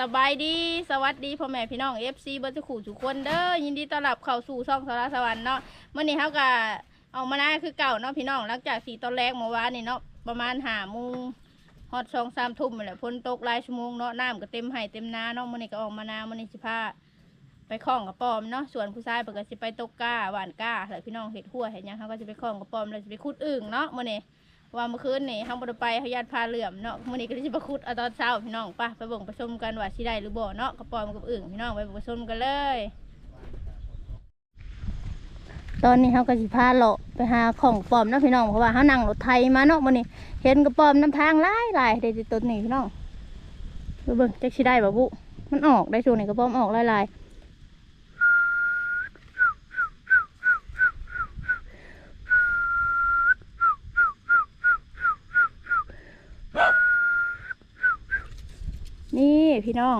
สบายดีสวัสดีพ่อแม่พี่น้อง FC เบิร์ตขู่ทุกคนเด้อยินดีต้อนรับเข้าสู่ช่องสารสวรรค์เนาะเมื่อนี้เขาก็เอามาหน้าคือเก่าเนาะพี่น้องหลังจากสี่ตอนแรกเมื่อวานนี่เนาะประมาณหาโมงฮอดสองสามทุ่มแหละฝนตกหลายชั่วโมงเนาะน้ำก็เต็มไห่เต็มนาเนาะเมื่อนี้ก็ออกมานาเมื่อนี้สิพาไปคล้องกับปอมเนาะส่วนผู้ชายเปิดก็สิไปตกก้าหวานก้าแล้วพี่น้องเห็ดหัวเห็ดยังเขาก็จะไปคล้องกับปอมแล้วจะไปขุดอึ่งเนาะเมื่อนี้ ว่าเมื่อคืนนี่ทางบไดไปเขาญาติพาเหลื่อมเนาะมื้อนี้ก็สิไปขุดเอาตอนเช้าพี่น้องป่ะไปบ่งไปชมกันว่าสิได้หรือบ่เนาะกระปอมกับอึ่งพี่น้องไปบ่งไปชมกันเลย ตอนนี้เขาก็สิพาเลาะไปหาของปลอมเนาะพี่น้องเพราะว่าเขานั่งรถไทยมาเนาะมื้อนี้เห็นกระปอมน้ำทางหลายลายได้ติดต้นนี่พี่น้องไปเบิ่งจักสิได้บ่บุมันออกได้ช่วงนี้กระปอมออกหลายหลายนี่ พี่น้อง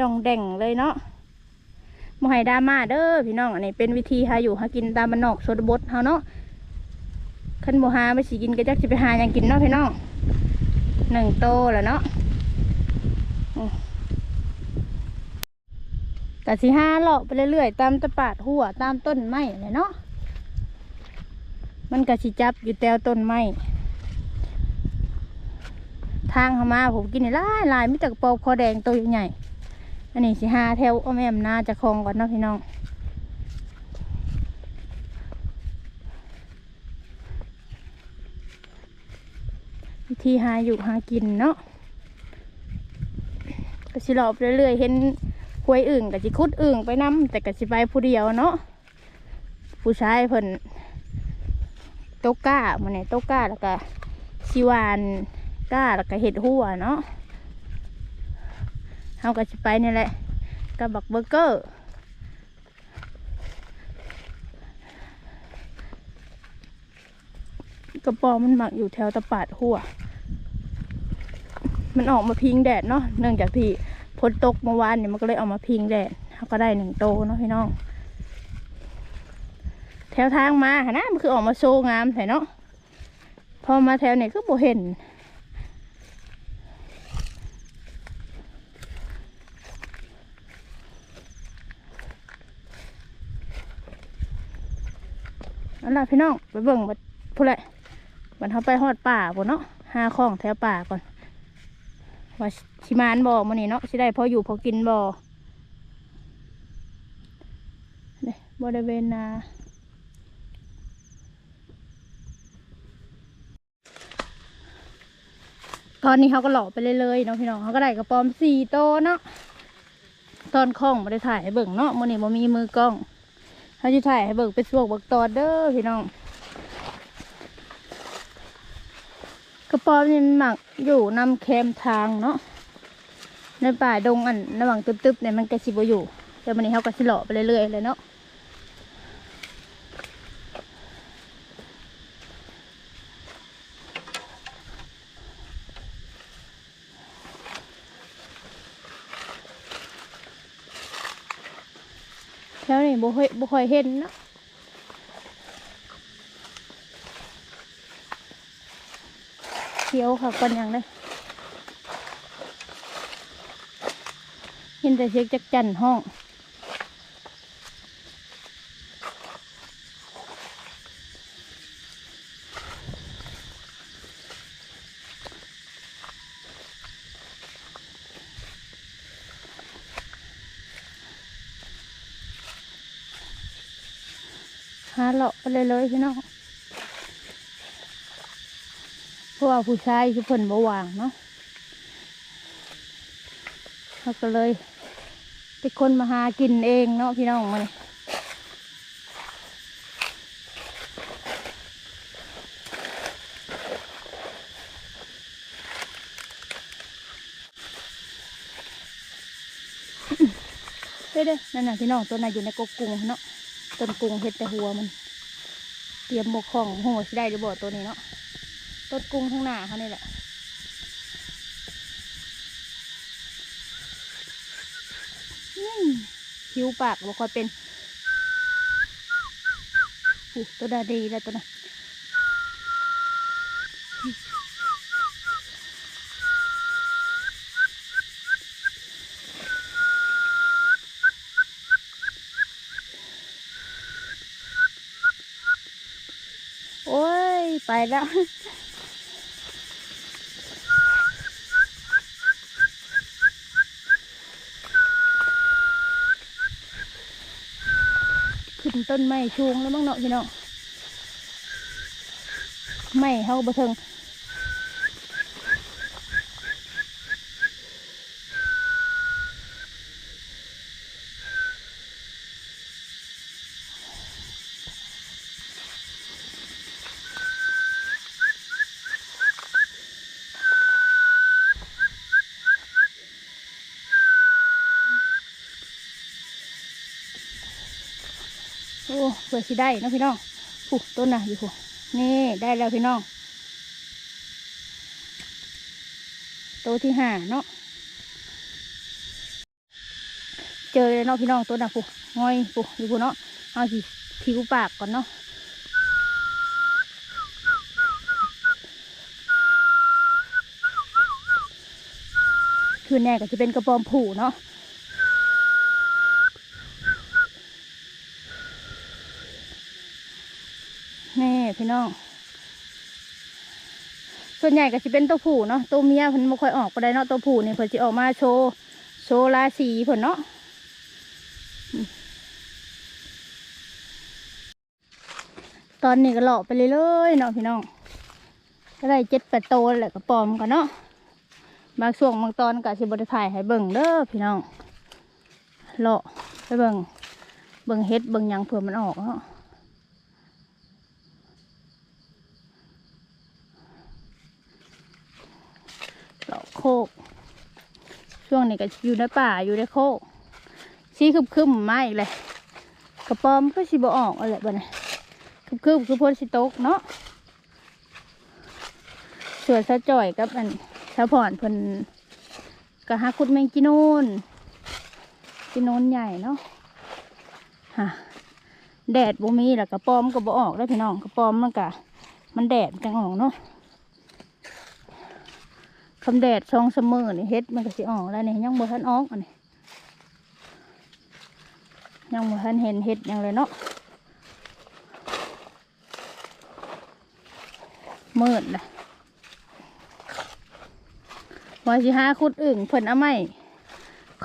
ดองแด่งเลยเนาะมให้ดามาเด้อพี่น้อง อันนี้เป็นวิธีหาอยู่หากินตามบ้านนอกชนบทเฮาเนาะคันบ่หาไปสิกินก็จักสิไปหาหยังกินเนาะพี่น้องหนึ่งโตแล้วเนาะอืมกะสิหาเลาะไปเรื่อยๆ ตามตะปาดหัวตามต้นไม้เลยเนาะ มันกะสิจับอยู่แตวต้นไม้ ทางเข้ามาผมกินนี่หลายหลายมีแต่กระป๋าคอแดงตัวใหญ่อันนี้สิหาแถวอ้อมแอมนาจะคลองก่อนเนาะพี่น้องวิธีหาอยู่หากินเนาะก็สิหลอบเรื่อยๆเห็นหวยอึ่งกับสิคุดอึ่งไปนํแต่ก็สิไปผู้เดียวเนาะผู้ชายเพิ่นโตกก้ามันเนี่ยโตกก้าแล้วก็สิวาน ก้าแล้วก็เห็ดหัวเนาะเฮาก็สิไปนี่แหละกับบักเบอร์เกอร์กระปอมันหมักอยู่แถวตะปาดหัว มันออกมาพิงแดดเนาะ เนื่องจากที่ฝนตกเมื่อวานเนี่ยมันก็เลยออกมาพิงแดดเขาก็ได้หนึ่งโตเนาะพี่น้อง แถวทางมาหนนะมันคือออกมาโชว์งามใส่เนาะ พอมาแถวเนี้ก็บ่เห็น นั่นแหละพี่น้องไปเบิ่งบัดพูดแหละบันเขาไปฮอดป่าพุ่นเนาะหาของแถวป่าก่อนว่าชิมานบ่มันนี่เนาะสิได้พออยู่พอกินบ่เนี่ยบริเวณนาตอนนี้เขาก็หล่อไปเรื่อยๆเนาะพี่น้องเขาก็ได้กระป๋อมสี่โตเนาะตอนคล้องมาได้ถ่ายให้เบิ่งเนาะมันนี่บ่มีมือกล้อง เขาจะถ่ายให้เบิกเป็นสวกเบิกตอนเด้อพี่น้อง กระป๋อมนี่มันหมักอยู่นำแคมทางเนาะ ในป่าดงอันระหว่างตึบๆเนี่ยมันกระชิบอยู่ เดี๋ยวันนี้เขากระสิหล่อไปเรื่อยๆเลยเนาะ เฮ้บ่ค่อยบ่ค่อยเห็นเนาะเขียวค่ะก่อนอย่างเลยเห็นแต่เสียงจักจันห้อง หาเลาะไปเลยเลยพี่น้องเพราะว่าผู้ชายคือเพิ่นบวางเนาะเขาก็เลยเป็นคนมาหากินเองเนาะพี่น้องมันเด้เด้นั่นน่ะพี่น้องตัวน่ะอยู่ในกกกุ้งเนาะ ต้นกุ้งเห็ดแต่หัวมัน เตรียมบกของหัวสิได้หรือบ่ตัวนี้เนาะต้นกุ้งข้างหน้าเขานี่แหละคิ้วปากบ่ค่อยเป็นอู้ตัวดาดีแล้วตัวนั้น ไปแล้วขึ้นต้นไม้ชูงแล้วมั้งเนาะพี่น้องไม่เฮาบ่เทิง อ้เผื่อสิได้เนาะพี่น้องปุ๊ต้นน่ะอยู่ปุ๊นี่ได้แล้วพี่น้องโตวที่ห้าเนาะเจอเลยเนาะพี่น้องต้นน่ะปุ๊งอยปุ๊อยู่ปุ๊เนาะเอาสิทิวปากก่อนเนาะคือแน่ก็จะเป็นกระปอมผูเนาะ นี่ พี่น้อง ส่วนใหญ่ก็จะเป็นตัวผู้เนาะตัวเมียเพิ่นไม่ค่อยออกไปได้เนาะตัวผู้เนี่ยเพิ่นจะออกมาโชว์โชว์ราศีเพิ่นเนาะตอนนี้ก็หล่อไปเลยเลยเนาะพี่น้อง ก็ได้เจ็ดแปดโตวแหละก็ปลอมกันเนาะบางช่วงบางตอนก็สิบริถ่ายให้เบิ่งเด้อพี่น้องเลาะไปเบิ่งเบิ่งเฮ็ดเบิ่งยังเผื่อมันออกเนาะ เลาะ โคก ช่วงนี้ก็อยู่ในป่าอยู่ในโคกชี้คึบคึมๆมาอีกเลยกระปอมก็สิบออกอะไรบ้านี้คึบคึมๆคือพ้นสิตกเนาะส่วนสะจ่อยกับอันสะพอนพ่นก็หาคุดแมงจีนูนจีนูนใหญ่เนาะฮะแดดบ่มีแล้วกระปอมก็บ่ออกแล้วพี่น้องกระปอมมันก็มันแดดมันจังออกเนาะ คำแดดช่องเสมอนี่เฮ็ดมันก็สิออกแล้วนี่ยังบ่ทันออกอันนี้ยังบ่ทันเห็นเฮ็ดยังเลยเนาะมืดนะว่าสิหาคุดอึ่งเพิ่นเอาไม้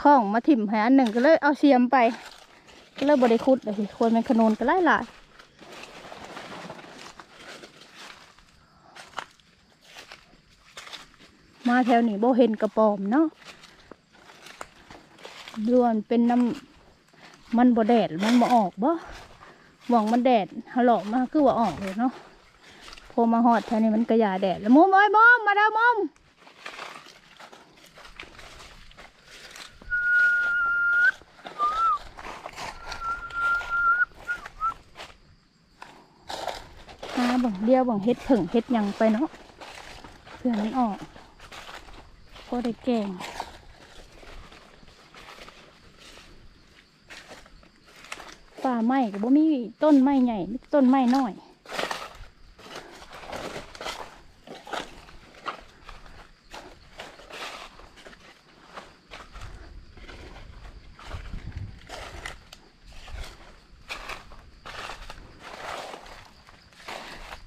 ข้องมาถิ่มให้อันหนึ่งก็เลยเอาเสียมไป ก็เลยบ่ได้คุดเลยควรเป็นขนูนก็ไล่หลายมา แถวนี้โบเห็นกระปอมเนาะล้วนเป็นน้ำมันบ่แดดมันบ่ออกบ่หวังมันแดดเฮาหลอกมาคือว่าออกเลยเนาะพอมาฮอดแถวนี้มันกระยาแดดแล้วมุมเอ้ยมอมมาเด้อมอมหาบังเดียวบังเฮ็ดผึ่งเฮ็ดยังไปเนาะเพื่อมันออก ก็ได้แกงป่าไม้ก็บ่มีต้นไม้ใหญ่มีต้นไม้น้อย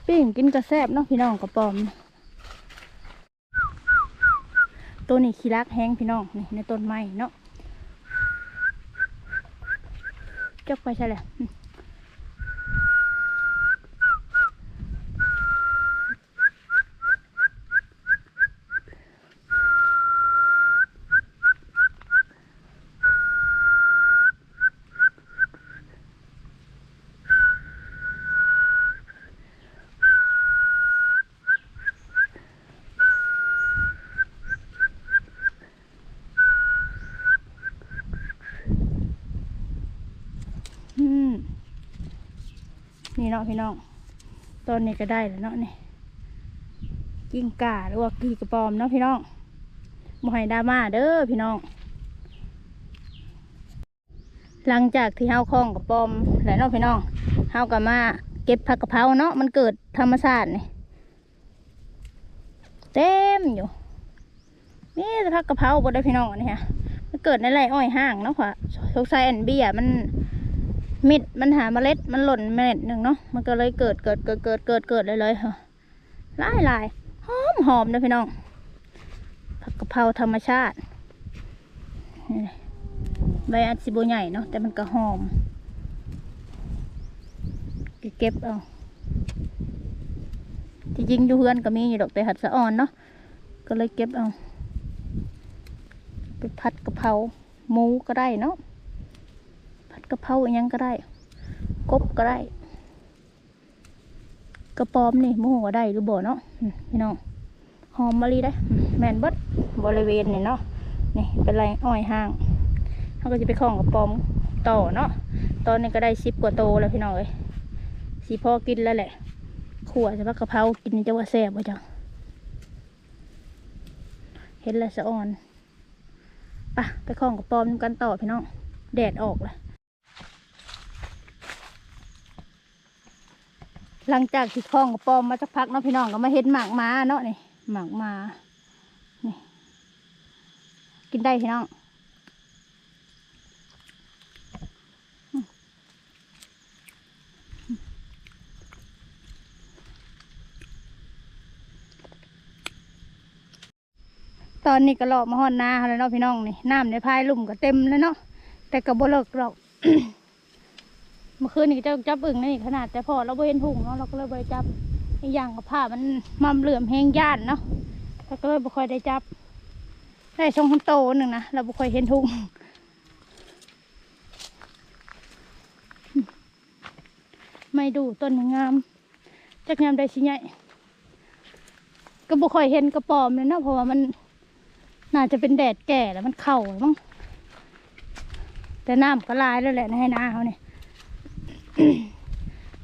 ปิ้งกินกระแซบเนาะพี่น้องกระปอม ตัวนี้ขี้รักแห้งพี่น้องนี่ในต้นไม้เนาะจกไปใช่เลยอืมอืมนี่ เนาะพี่น้องต้นนี้ก็ได้แล้วเนาะนี่กิ้งก่าหรือว่ากีกระปอมเนาะพี่น้องบ่ให้ดาม่าเด้อพี่น้อง หลังจากที่เฮาคล้องกระปอมแล้วเนาะพี่น้องเฮาก็มาเก็บผักกะเพราเนาะมันเกิดธรรมชาตินี่เต็มอยู่นี่ผักกะเพราบ่ได้พี่น้องอันนี้ฮะมันเกิดในไรอ้อยห้างเนาะค่ะสงสัยอันเบียมัน มิดมันหาเมล็ดมันหล่นเมล็ดหนึ่งเนาะมันก็เลยเกิดเกิดเกิดเกิดเกิดเกิดเลยเลยค่ะหลายลายหอมหอมนะพี่น้องผักกะเพราธรรมชาติใบอัดสิโบใหญ่เนาะแต่มันก็หอมเก็บเอาที่จริงอยู่เฮือนก็มีอยู่ดอกแต่หัดสะอ่อนเนาะก็เลยเก็บเอาไปผัดกะเพราหมูก็ได้เนาะ ผัดกะเพราอหยังก็ได้ กบก็ได้ กระปอมนี่มูก็ได้หรือบ่เนาะพี่น้องหอมมะลิได้ แมนบดบริเวณนี่เนาะนี่เป็นไรอ้อยห้างเขาก็จะไปคล้องกระปอมต่อเนาะตอนนี้ก็ได้สิบกว่าโตแล้วพี่น้องเอ้ยสีพ่อกินแล้วแหละขั่วจะว่ากระเพรากินจะว่าแซ่บว่จังเห็นแล้วสะอ่อนไปะไปคล้องกระปอมนำกันต่อพี่น้องแดดออกเลย หลังจากที่คล้องกับปอมมาสักพักเนาะพี่น้องก็มาเห็นหมากม้าเนาะนี่หมากม้านี่กินได้พี่น้องตอนนี้ก็หลอกมาห่อนนาแล้วเนาะพี่น้องนี่น้ำในพายลุ่มก็เต็มแล้วเนาะแต่ก็บ่เลิกหรอก เมื่อคืนนี่เจะจับอึ่งนี่ขนาด แต่พอเราไ่เห็นถุงเนาะเราก็เลยไปจับอีกอย่างกับผ้ามันมัมเหลื่อมแห้งย่านเนาะเราก็เลยบ่ค่อยได้จับ ได้ช่องคนโตหนึ่งนะเราบ่ค่อยเห็นถุงไม่ดูต้นงามจักงามได้สิใหญ่ก็บ่ค่อยเห็นกระปอมเลยเนาะเพราะว่ามันน่าจะเป็นแดดแก่แล้วมันเข่ามั้งแต่น้ำก็ลายแล้วแหละในให้นาเขาเนี่ย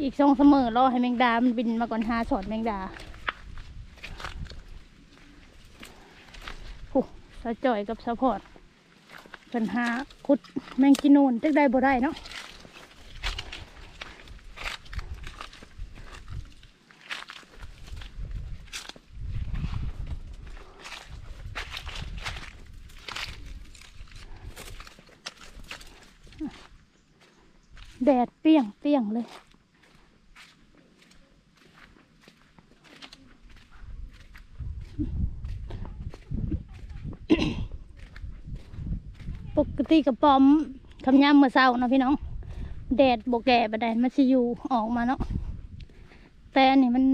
อีกสองเสมอรอให้แมงดา มันบินมาก่อนหาสอดแมงดาโอ้สะจ่อยกับสะพอดเป็นหาขุดแมงกินูนจักได้บ่ได้เนาะ แดดเปี้ยงเปี้ยงเลย ปกติกระป๋อมคำยำเมื่อเช้านะพี่น้อง แดดบกแก่บดแดดมันจะอยู่ออกมาเนาะแต่อันนี่มัน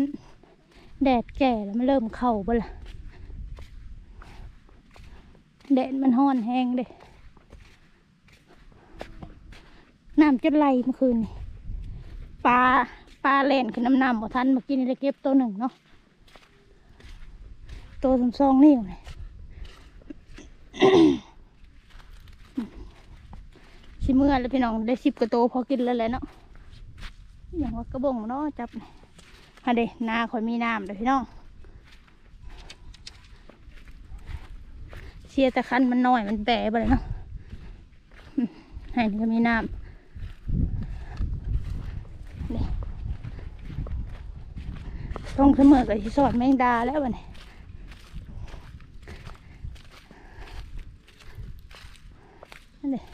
แดดแก่แล้วมันเริ่มเข้าไปละแดดมันห้อนแห้งเด้น้ำจะไหลเมื่อคืนนี่ปลาปลาเล่นขึ้นน้ำน้ำบ่ทันเมื่อกี้นี่ได้เก็บตัวหนึ่งเนาะตัวสองสองนิ้วเลยชิเมื่อแล้วพี่น้องได้สิบกว่าโตพอกินแล้วแหละเนาะอย่างว่ากระบงเนาะจับฮะเดนาคอยมีน้ำเลยพี่น้องเชียร์แต่คันมันน้อยมันแบะไปเลยเนาะอืมให้ก็มีน้ำ ต้องเสมอกับที่สอดแมงดาแล้ววะเนี่ยนั่นเลย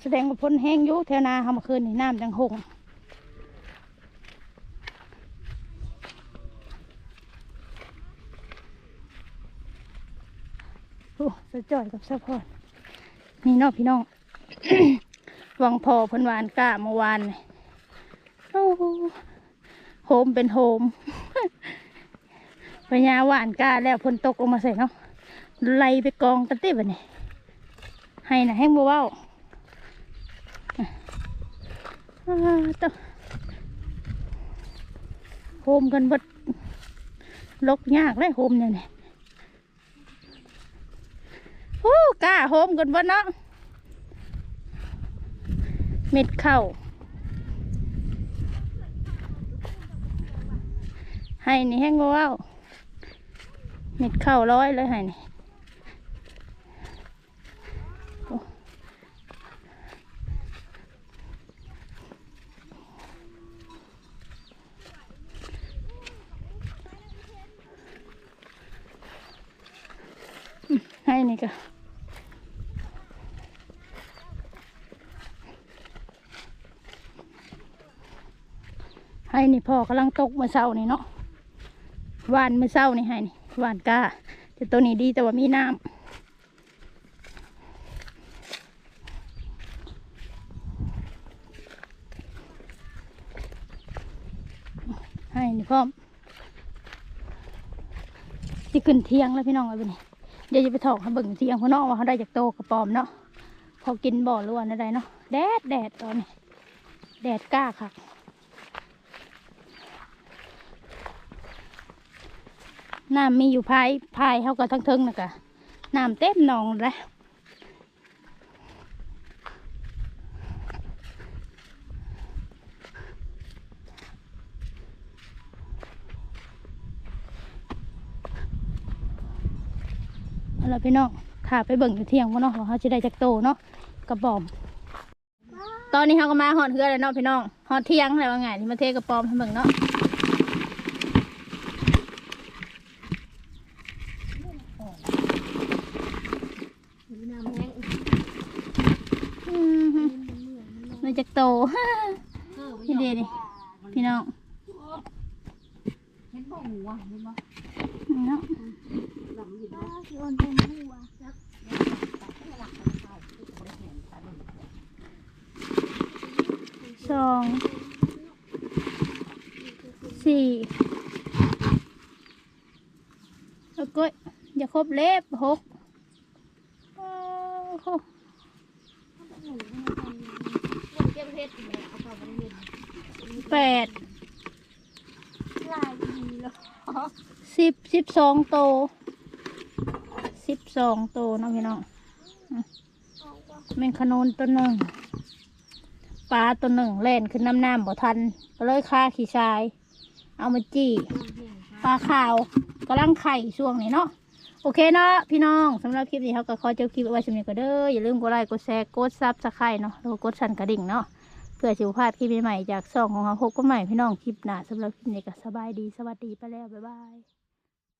แสดงว่าพ้นแห้งยุแถวนาเขามื่อคืนนี่น้ำจังหงโอ้สะจ่อยกับสะพอดนี่นอกพี่น้อง วังพอพ้นวานกล้าเมื่อวานนี่โอ้ โหโฮมเป็นโฮมพญาหวานกาแล้วฝนตกลงมาใส่เนาะไล่ไปกองกันติบันนี่ให้นะแห้งบัวเว้าต่อโฮมกันบดลกยากเลยโฮมเนี่ยนี่โอ้กล้าโฮมกันบดเนาะเม็ดเข้า ให้นี่แห้งว้าวเม็ดเข้าร้อยเลยให้นี่ให้นี่ก็ให้นี่พ่อกำลังตกเมื่อเช้านี่เนาะ หวานมือเช้านี่ให้นี่หวานก้าแต่ตัวนี้ดีแต่ว่ามีน้ำให้นี่พ่อมที่ขึ้นเที่ยงแล้วพี่น้องเอาไปนี่เดี๋ยวจะไปถอกให้เบิ่งเที่ยงพ่อน้องว่าเขาได้จากโตกระปอมเนาะพอกินบ่อล้วนอะไรเนาะแดดแดดตอนนี้แดดกล้าค่ะ น้ำมีอยู่ภายภายเขาก็ทั้งเทิงนะกะน้ำเต็มหนองแล้วเอาพี่น้องขาไปเบิ่งอยู่เที่ยงว่าเนาะว่าเขาจะได้จากโตเนาะกระบอม ตอนนี้เขาก็มาหอดเฮือเลยเนาะพี่น้องหอดเที่ยงแล้วว่าไงที่มาเทกระปอมให้เบิ่งเนาะอืมฮึมันจะ โตพี่เดดิพี่น้องเห็นบ่หัวเห็นบ่เนาะหลังอยู่บ่โอนเป็นหัวสองสี่แล้วก็อย่าครบเล็บหกโอ้โห เก็บเฮ็ดแม่เอาเข้าบ่ได้เห็นแปดลายดีเลยสิบสิบสองโตสิบสองโตเนาะพี่น้องอืมแมงขนุนตัวหนึ่งปลาตัวหนึ่งเล่นขึ้นน้ำน้ำบ่ทัน ก็เลยฆ่าขี้ชาย เอามาจี้ปลาขาวกำลังไข่ช่วงนี้เนาะโอเคเนาะพี่น้องสำหรับคลิปนี้เขาก็ขอจบคลิปเอาไว้ชมนี้ก็เด้ออย่าลืมกดไลค์กดแชร์กดซับสไครต์เนาะแล้วก็กดสั่นกระดิ่งเนาะเพื่อสิวพลาดคลิปใหม่ๆจากซองของเราพบกันใหม่พี่น้องคลิปหน้าสำหรับคลิปนี้ก็สบายดีสวัสดีไปแล้วบ๊ายบาย